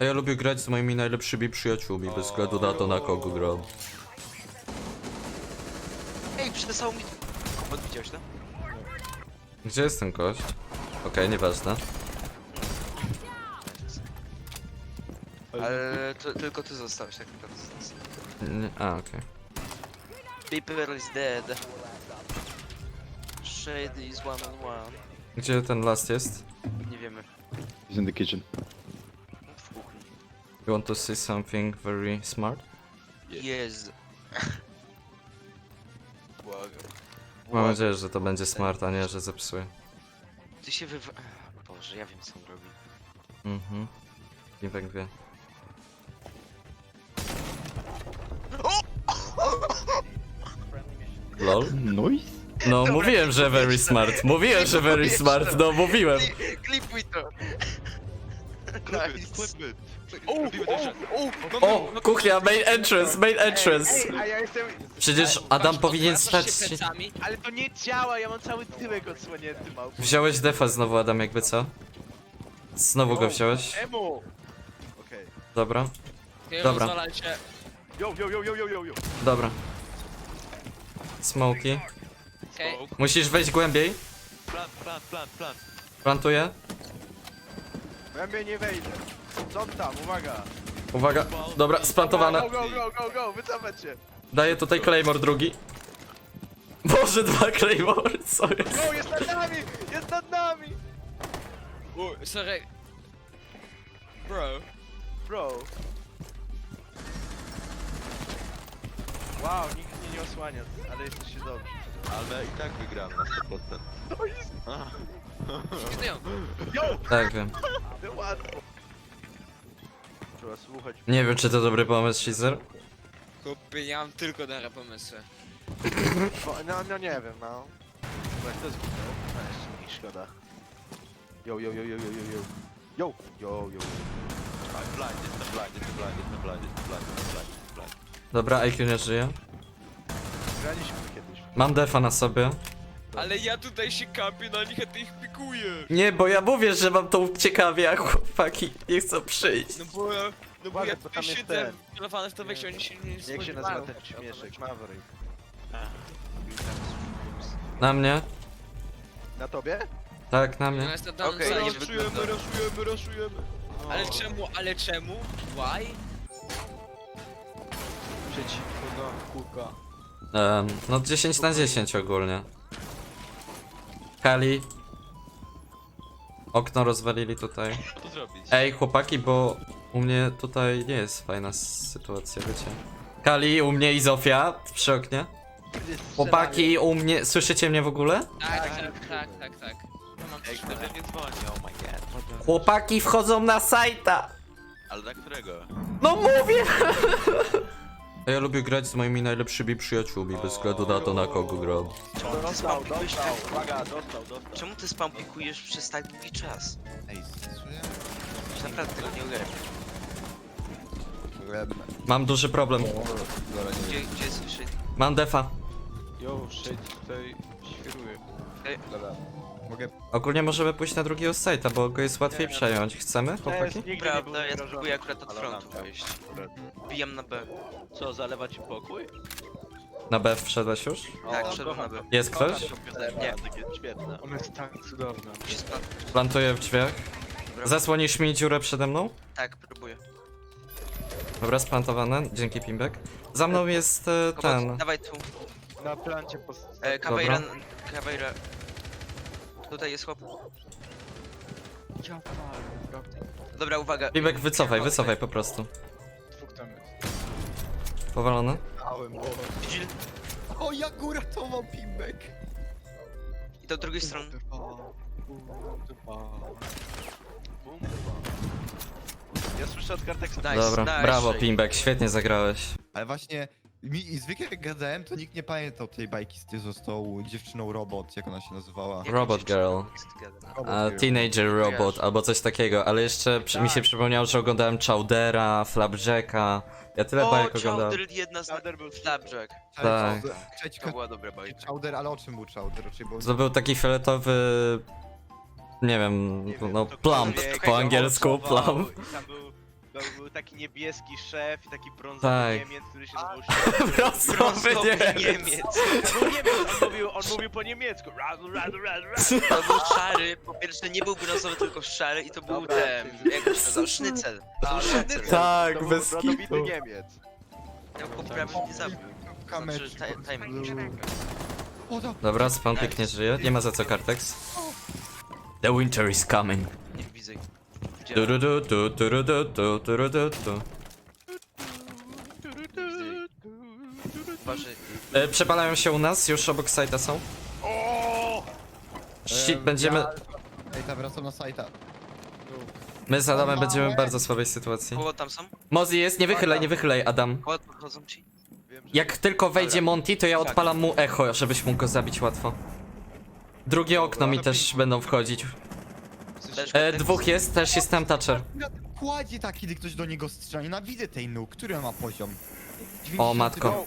A ja lubię grać z moimi najlepszymi przyjaciółmi, bez względu na to, na kogo gram. Ej, przetesało mi... Kombat widziałeś to? Gdzie jest ten gość? Okej, nieważne. Ale to, tylko ty zostałeś tak naprawdę. Nie, a, okej. Paper is dead. Shade is one on one. Gdzie ten last jest? Nie wiemy. He's in the kitchen. You want to see something very smart? Jest. Błagam. Mam nadzieję, że to będzie smart, a nie, że zepsuje. Ty się wywa... Boże, ja wiem co on robi. Mhm. Piwek wie. Lol? Noise? No, mówiłem, że very smart. Mówiłem, że very smart. No, mówiłem. Kli- Klipuj to! Nice. O, kuchnia, main entrance, main entrance. A ja jestem... Przecież Adam powinien stać się plecami? Ale to nie działa, ja mam cały tyłek odsłonięty, małpu. Wziąłeś defa znowu, Adam, jakby co? Znowu go wziąłeś? Emu! Okej. Dobra, Nie Dobra. rozwalajcie. Yo, yo, yo, yo, yo, yo, yo. dobra. Smoki. Okej. Musisz wejść głębiej. Plan, plan, plan, plan. Plantuję. Ja mnie nie wejdę. Co tam, uwaga. Uwaga. Dobra, splantowane. Go, go, go, go, go, wycofać się. Daję tutaj Claymore drugi. Boże, dwa Claymore, co jest? Go, jest nad nami! Jest nad nami! U, sorry. Bro. Bro. Wow, nikt mnie nie osłania, ale jesteście dobrzy. Ale i tak wygram na 100%. To jest A, Idą. Yo! Tak, wiem. To łatwo. Trzeba słuchać. Nie wiem, czy to dobry pomysł, Shizer. Chłopie, ja mam tylko dobre pomysły. No, no, no nie wiem, no. Jak to zginął? No jeszcze mi szkoda. Yo, yo, yo, yo, yo, yo, yo. Yo, yo, yo. I'm blind, jestem blind, jestem blind, jestem blind, jestem blind, jestem blind, jestem blind. Dobra, IQ nie żyje. Graliśmy kiedyś. Mam defa na sobie. Ale ja tutaj się kapię na nich, a ty ich pikujesz. Nie, bo ja mówię, że mam tą ciekawie, a chłopaki nie chcą przyjść. No bo, no bo Uważaj, ja bo tutaj tam jest siedzę ten. w to weź oni się nie Jak się spodziewają. nazywa ten śmieszek? Maverick. Na mnie? Na tobie? Tak, na No mnie. jest to tam Okej, za- nie Raszujemy, wygląda. raszujemy, raszujemy. Ale czemu, ale czemu? Why? Przeciwko kurka. Um, no 10 na 10 ogólnie. Kali. Okno rozwalili tutaj. Co zrobić? Ej, chłopaki, bo u mnie tutaj nie jest fajna sytuacja, wiecie. Kali, u mnie i Zofia przy oknie. Chłopaki, u mnie... Słyszycie mnie w ogóle? Tak, tak, tak, tak, tak. No mam Ej, kto we mnie dzwoni? Oh my god. Chłopaki wchodzą na sajta! Ale na którego? No mówię! Ja lubię grać z moimi najlepszymi przyjaciółmi, bez względu na to, na kogo gram. Czemu ty Dostał, spampikujesz tak... uwaga, dostał, dostał. Czemu ty spampikujesz przez tak długi czas? Ej? Już naprawdę tego nie ogarniam. Mam duży problem. Gdzie, gdzie jest Shade? Mam defa. Yo, shit, tutaj świruje. Dobra. Mogę... Ogólnie możemy pójść na drugiego sajta, bo go jest łatwiej przejąć. Chcemy, chłopaki? Prawda, ja spróbuję akurat od frontu wejść. Bijam na B. Co, zalewa ci pokój? Na B wszedłeś już? Tak, wszedłem na B. Jest ktoś? Nie. Takie świetne. Ona jest tak cudowna. Plantuję w drzwiach. Dobra. Zasłonisz mi dziurę przede mną? Tak, próbuję. Dobra, splantowane. Dzięki, Pimbek. Za mną jest e, ten. dawaj tu. Na plancie post... E, Kawejra, Kawejra. Tutaj jest chłop. Ja. Dobra, uwaga. Pimbek, wycofaj, wycofaj po prostu. Dwóch tam jest. Powalone. Vigil. O, jak uratował Pimbek! I do drugiej strony. Ja słyszę od kartek Nice, Dobra, nice, brawo. Pimbek, świetnie zagrałeś. Ale właśnie, mi i zwykle jak gadałem, to nikt nie pamiętał tej bajki z tyłu został dziewczyną robot, jak ona się nazywała. Robot dziewczyna girl. jest gada? Robot A, Girl. teenager Robot albo coś takiego, ale jeszcze przy, mi się przypomniało, że oglądałem Chowdera, Flapjacka. Ja tyle O, bajek oglądałem. Chowder, jedna z... Chowder był Flapjack. Tak. Cześć, To była dobra bajka. Chowder, ale o czym był Chowder? Raczej. To był taki fioletowy... Nie wiem, Nie wiem, no to plump po angielsku, plump. I tam był Był, był taki niebieski szef i taki brązowy Tak. Niemiec, który się nazywał szef. Brązowy Brązowy Niemiec. Niemiec. Był Niemiec, on mówił, on mówił po niemiecku. Radu, radu, radu, radu. To był szary, po pierwsze nie był brązowy, tylko szary i to był Dobra, ten, ty- jak to się sznycel. To był sznycel. Tak, To był bez rodowity kitu. Niemiec. Ja go prawie nie zabił. Znaczy, ti- timing. O, to... Dobra, spawn pięknie żyje. Nie ma za co Kartex. The winter is coming. Nie. Gdzie? Du, du, du, du, du, du, du, du, du, du, du. Uważaj. E, Przepalają się u nas, już obok sajta są. Shit, będziemy... Ej, ta wracam na sajta. My z Adamem będziemy w bardzo słabej sytuacji. Koło tam są? Mozi jest, nie wychylaj, nie wychylaj, Adam. Koło podchodzą ci? Wiem, że... Jak tylko wejdzie Monty, to ja odpalam mu echo, żebyś mógł go zabić łatwo. Drugie okno mi też będą wchodzić. E, dwóch jest, też jest tam toucher. Na tym kładzie tak, kiedy ktoś do niego strzela. Nienawidzę tej nóg. Który on ma poziom? O 90. matko.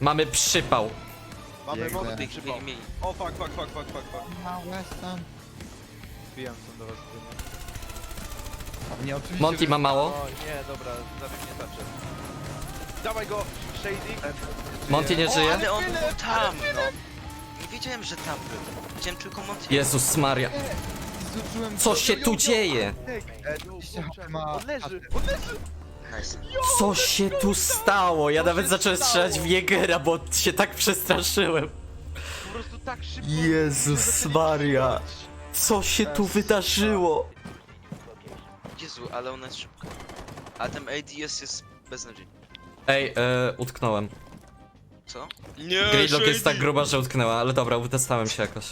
Mamy przypał. Mamy Biegnę. mocny przypał. mieli. O fuck, fuck, fuck, fuck, fuck, fuck. Na Weston. Wbijam są do was. A mnie oczywiście... Monty ma mało. O nie, dobra, zabiegnie tacze. Dawaj go, Shady. Monty nie O, żyje? ale on był tam, no. Nie wiedziałem, że tam był. Widziałem tylko Monty. Jezus Maria. Zużyłem... Co się tu dzieje? E, ma- On leży, on leży! Nice. Co się tu stało? Ja nawet zacząłem strzelać w Jägera, bo się tak przestraszyłem. Po prostu tak szybko. Jezus Maria. Co się tu wydarzyło? Jezu, ale ona jest szybka. A ten ADS jest beznadziejny. Ej, e, utknąłem. Co? Nie, Gridlock jest tak gruba, że utknęła, ale dobra, utestałem się jakoś.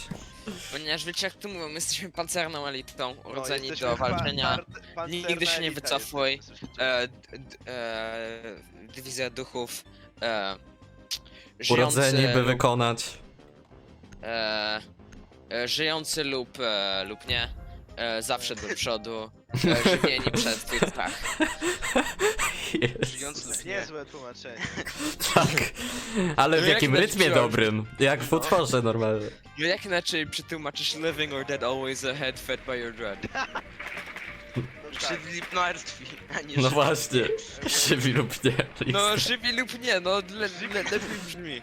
Ponieważ wiecie jak tu mówią, my jesteśmy pancerną elitą, No, urodzeni jesteśmy do pan- walczenia. par- pancerna Nigdy się nie wycofuj. jesteśmy. E, d, d, e, dywizja duchów. E, Urodzeni, żyjący by lub, wykonać. e, e, żyjący lub, e, lub nie. E, zawsze do przodu. E, żywieni przez tych tak. Lub nie. Niezłe tłumaczenie. Tak. Ale w No jak jakim na rytmie dobrym. Jak w utworze normalnie. No jak inaczej przetłumaczysz living or dead always ahead fed by your dread. No tak. Czyli martwi, a nie No żywi. właśnie. Żywi lub nie. No żywi lub nie, no le, le, lepiej brzmi.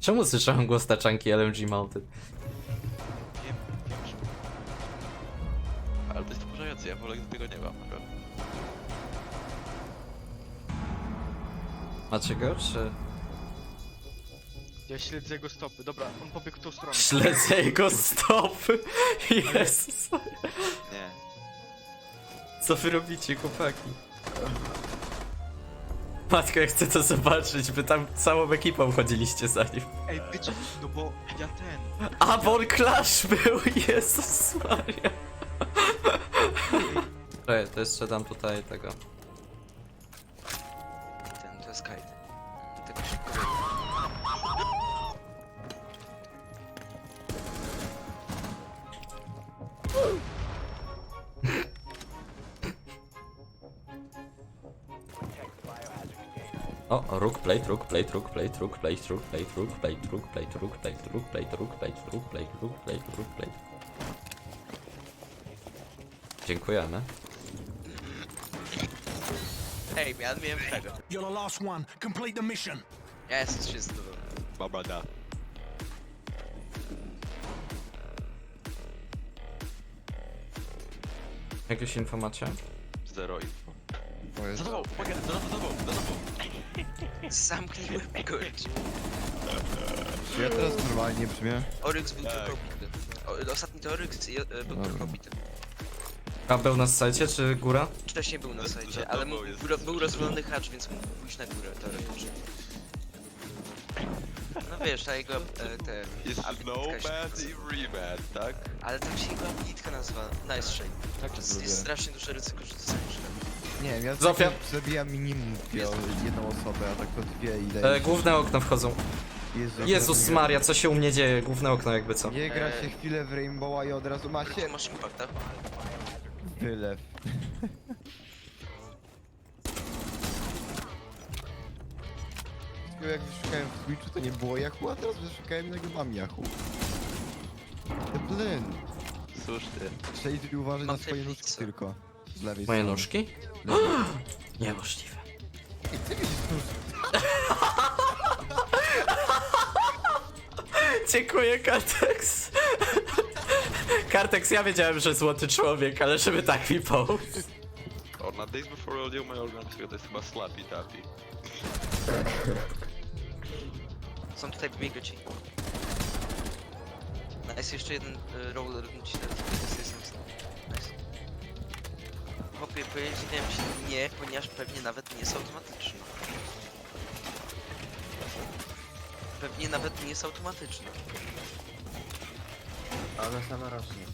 Czemu słyszałem głos taczanki LMG Mountain? Ja wolę, gdy tego nie mam. Macie go, czy... Ja śledzę jego stopy. Dobra, on pobiegł w tą stronę. Śledzę jego stopy. Jezus. Nie. Co wy robicie, chłopaki? Matko, ja chcę to zobaczyć, wy tam całą ekipą chodziliście za nim. Ej, wiecie, no bo ja ten... A, bo on Clash był! Jezus Maria. Czekaj, to jeszcze dam tutaj tego. Ten, to jest kite. Tego szybko O, rook, plate, rook, plate, rook, plate, rook, plate, rook, plate, rook, plate, rook, plate, rook, plate, rook, plate, rook, plate, rook, plate, rook, plate, rook, plate. Dziękujemy. Ej, ja miałem tego. You're the last one. Complete the mission. Jest, wszystko. Dobra, da. Jakieś info macie? Zero info. Za tobą, uwaga, za tobą, za tobą, za tobą. Zamknij łeb, gość. Czy ja teraz normalnie brzmię? Oryx był Tak. tylko obity. O, ostatni to Oryx i, e, był tylko obity. A był na sajcie, czy góra? Wcześniej był na sajcie, ale mógł- jest. był, był rozwalony hacz, więc mógł pójść na górę teoretycznie. No wiesz, ta jego e, te... Jest się nazywa. i Remand, tak? Ale tak się jego abilitka nazywa. Nice shade. Tak To jest, jest strasznie duże ryzyko, że dostaniesz Nie wiem, ja Zofia? zabijam minimum jedną osobę, a tak to dwie i E, daję. główne okno wchodzą. Jezu, Jezus nie- Maria, co się u mnie dzieje? Główne okno jakby co. Nie gra się Eee. chwilę w Rainbowa i od razu Ty macie masz impacta? Wylew. Jak wyszukałem w Twitchu to nie było Yahoo, a teraz wyszukałem i nagle mam Yahoo. Lyn! Słusznie. Shady uważaj na swoje nóżki tylko. Z lewej Moje strony. nóżki? Niemożliwe. I ty widzisz nóżki. Dziękuję, Kartex. Kartex, ja wiedziałem, że złoty człowiek, ale żeby tak mi pomóc. Or na days before audio my organ to jest chyba slappy tappy. Są tutaj biegaci. Nice, jeszcze jeden y, roller ci jest, jest. Nice. Chłopie, powiedziałem ci nie, ponieważ pewnie nawet nie jest automatyczny. Pewnie nawet nie jest automatyczny. A ona sama rośnie.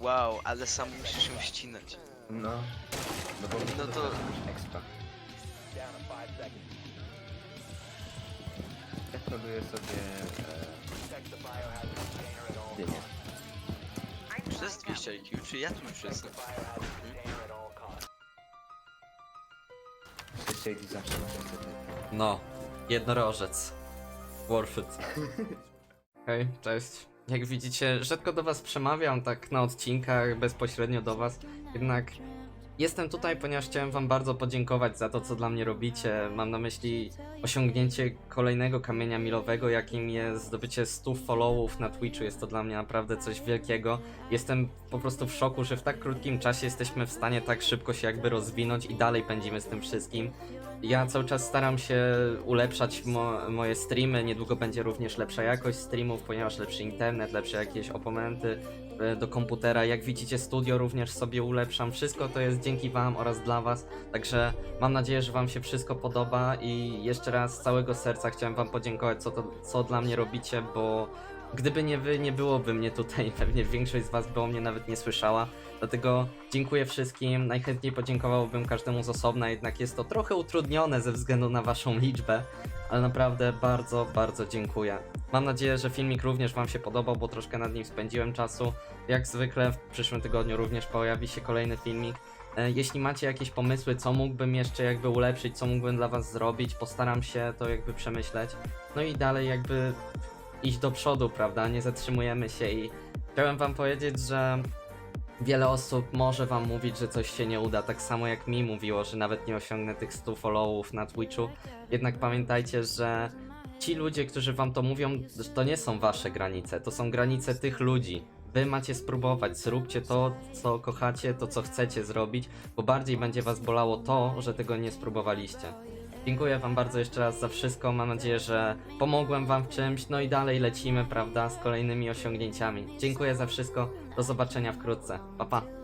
Wow, ale sam musisz ją ścinać. No. No bo No to- Expa. Ja koduję sobie... E, dynię. Czy to jest 200 IQ, czy ja tu już jestem? Przecież Shady zawsze ma niestety. No, jednorożec. Worth it. Hej, cześć. Jak widzicie, rzadko do was przemawiam tak na odcinkach, bezpośrednio do was, jednak jestem tutaj, ponieważ chciałem wam bardzo podziękować za to, co dla mnie robicie. Mam na myśli osiągnięcie kolejnego kamienia milowego, jakim jest zdobycie 100 followów na Twitchu. Jest to dla mnie naprawdę coś wielkiego. Jestem po prostu w szoku, że w tak krótkim czasie jesteśmy w stanie tak szybko się jakby rozwinąć i dalej pędzimy z tym wszystkim. Ja cały czas staram się ulepszać mo moje streamy. Niedługo będzie również lepsza jakość streamów, ponieważ lepszy internet, lepsze jakieś opomenty e, do komputera. Jak widzicie, studio również sobie ulepszam. Wszystko to jest dzięki Wam oraz dla Was. Także mam nadzieję, że Wam się wszystko podoba i jeszcze raz z całego serca chciałem Wam podziękować, co, to, co dla mnie robicie, bo gdyby nie Wy, nie byłoby mnie tutaj. Pewnie większość z Was by o mnie nawet nie słyszała. Dlatego dziękuję wszystkim. Najchętniej podziękowałbym każdemu z osobna, jednak jest to trochę utrudnione ze względu na Waszą liczbę, ale naprawdę bardzo, bardzo dziękuję. Mam nadzieję, że filmik również Wam się podobał, bo troszkę nad nim spędziłem czasu. Jak zwykle w przyszłym tygodniu również pojawi się kolejny filmik. E, Jeśli macie jakieś pomysły, co mógłbym jeszcze jakby ulepszyć, co mógłbym dla Was zrobić, postaram się to jakby przemyśleć. No i dalej jakby iść do przodu, prawda? Nie zatrzymujemy się i chciałem Wam powiedzieć, że Wiele osób może wam mówić, że coś się nie uda, tak samo jak mi mówiło, że nawet nie osiągnę tych 100 followów na Twitchu. Jednak pamiętajcie, że ci ludzie, którzy wam to mówią, to nie są wasze granice, to są granice tych ludzi. Wy macie spróbować, zróbcie to, co kochacie, to, co chcecie zrobić, bo bardziej będzie was bolało to, że tego nie spróbowaliście. Dziękuję wam bardzo jeszcze raz za wszystko, mam nadzieję, że pomogłem wam w czymś, no i dalej lecimy, prawda, z kolejnymi osiągnięciami. Dziękuję za wszystko, do zobaczenia wkrótce, pa pa!